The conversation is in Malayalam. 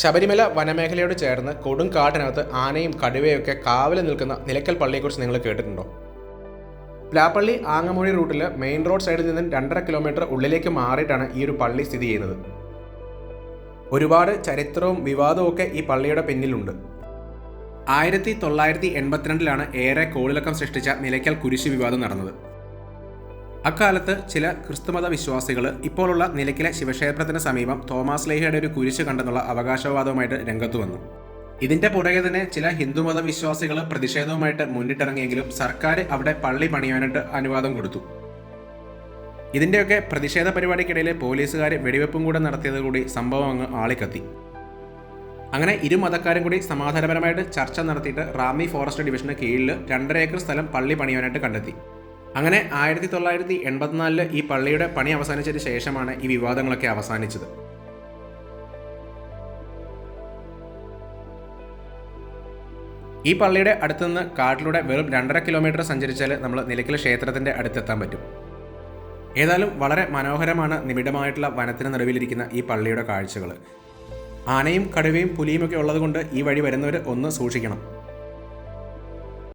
ശബരിമല വനമേഖലയോട് ചേർന്ന് കൊടും കാട്ടിനകത്ത് ആനയും കടുവയൊക്കെ കാവൽ നിൽക്കുന്ന നിലയ്ക്കൽ പള്ളിയെക്കുറിച്ച് നിങ്ങൾ കേട്ടിട്ടുണ്ടോ? പ്ലാപ്പള്ളി ആങ്ങമൂഴി റൂട്ടിൽ മെയിൻ റോഡ് സൈഡിൽ നിന്നും രണ്ടര കിലോമീറ്റർ ഉള്ളിലേക്ക് മാറിയിട്ടാണ് ഈ ഒരു പള്ളി സ്ഥിതി ചെയ്യുന്നത്. ഒരുപാട് ചരിത്രവും വിവാദവും ഒക്കെ ഈ പള്ളിയുടെ പിന്നിലുണ്ട്. ആയിരത്തി തൊള്ളായിരത്തി എൺപത്തിരണ്ടിലാണ് ഏറെ കോളിളക്കം സൃഷ്ടിച്ച നിലയ്ക്കൽ കുരിശ് വിവാദം നടന്നത്. അക്കാലത്ത് ചില ക്രിസ്തുമത വിശ്വാസികൾ ഇപ്പോഴുള്ള നിലയ്ക്കിലെ ശിവക്ഷേത്രത്തിന് സമീപം തോമസ് ലേഹയുടെ ഒരു കുരിശ് കണ്ടെന്നുള്ള അവകാശവാദവുമായിട്ട് രംഗത്ത് വന്നു. ഇതിന്റെ പുറകെ തന്നെ ചില ഹിന്ദുമത വിശ്വാസികൾ പ്രതിഷേധവുമായിട്ട് മുന്നിട്ടിറങ്ങിയെങ്കിലും സർക്കാർ അവിടെ പള്ളി പണിയാനായിട്ട് അനുവാദം കൊടുത്തു. ഇതിന്റെയൊക്കെ പ്രതിഷേധ പരിപാടിക്കിടയിൽ പോലീസുകാർ വെടിവെപ്പും കൂടെ നടത്തിയത് കൂടി സംഭവം അങ്ങ് ആളിക്കത്തി. അങ്ങനെ ഇരു മതക്കാരും കൂടി സമാധാനപരമായിട്ട് ചർച്ച നടത്തിയിട്ട് റാമി ഫോറസ്റ്റ് ഡിവിഷന് കീഴിൽ രണ്ടര ഏക്കർ സ്ഥലം പള്ളി പണിയാനായിട്ട് കണ്ടെത്തി. അങ്ങനെ ആയിരത്തി തൊള്ളായിരത്തി എൺപത്തിനാലിൽ ഈ പള്ളിയുടെ പണി അവസാനിച്ചതിന് ശേഷമാണ് ഈ വിവാദങ്ങളൊക്കെ അവസാനിച്ചത്. ഈ പള്ളിയുടെ അടുത്തുനിന്ന് കാട്ടിലൂടെ വെറും രണ്ടര കിലോമീറ്റർ സഞ്ചരിച്ചാൽ നമ്മൾ നിലയ്ക്കൽ ക്ഷേത്രത്തിന്റെ അടുത്തെത്താൻ പറ്റും. ഏതായാലും വളരെ മനോഹരമാണ് നിബിഡമായിട്ടുള്ള വനത്തിന് നടുവിലിരിക്കുന്ന ഈ പള്ളിയുടെ കാഴ്ചകൾ ആനയും കടുവയും പുലിയും ഒക്കെ ഉള്ളതുകൊണ്ട് ഈ വഴി വരുന്നവർ ഒന്ന് സൂക്ഷിക്കണം.